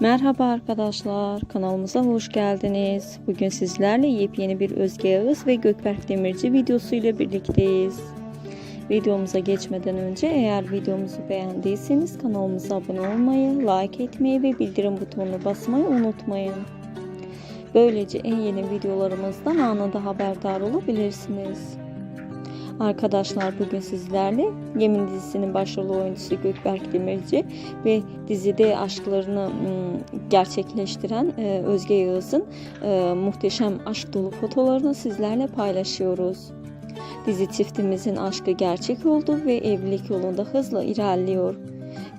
Merhaba arkadaşlar, kanalımıza hoş geldiniz. Bugün sizlerle yepyeni bir Özge Yağız ve Gökberk Demirci videosu ile birlikteyiz. Videomuza geçmeden önce eğer videomuzu beğendiyseniz kanalımıza abone olmayı, like etmeyi ve bildirim butonuna basmayı unutmayın. Böylece en yeni videolarımızdan anında haberdar olabilirsiniz. Arkadaşlar bugün sizlerle Yemin dizisinin başrol oyuncusu Gökberk Demirci ve dizide aşklarını ım, gerçekleştiren e, Özge Yağız'ın e, muhteşem aşk dolu fotolarını sizlerle paylaşıyoruz. Dizi çiftimizin aşkı gerçek oldu ve evlilik yolunda hızla ilerliyor.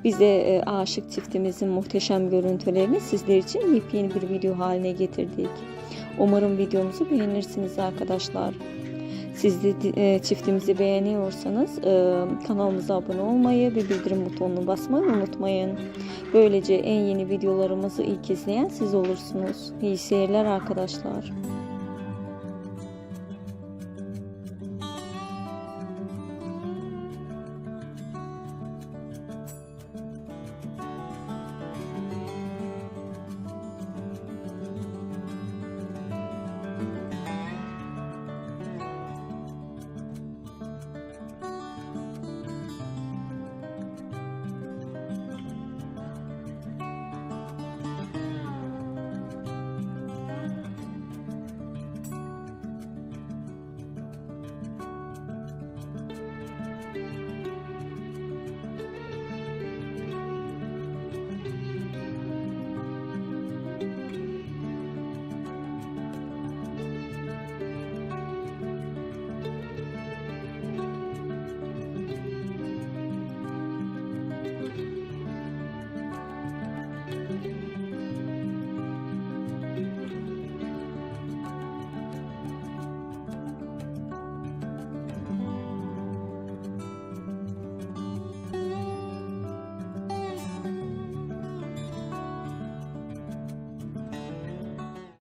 Bize e, aşık çiftimizin muhteşem görüntülerini sizler için yepyeni bir video haline getirdik. Umarım videomuzu beğenirsiniz arkadaşlar. Siz de e, çiftimizi beğeniyorsanız e, kanalımıza abone olmayı ve bildirim butonunu basmayı unutmayın. Böylece en yeni videolarımızı ilk izleyen siz olursunuz. İyi seyirler arkadaşlar.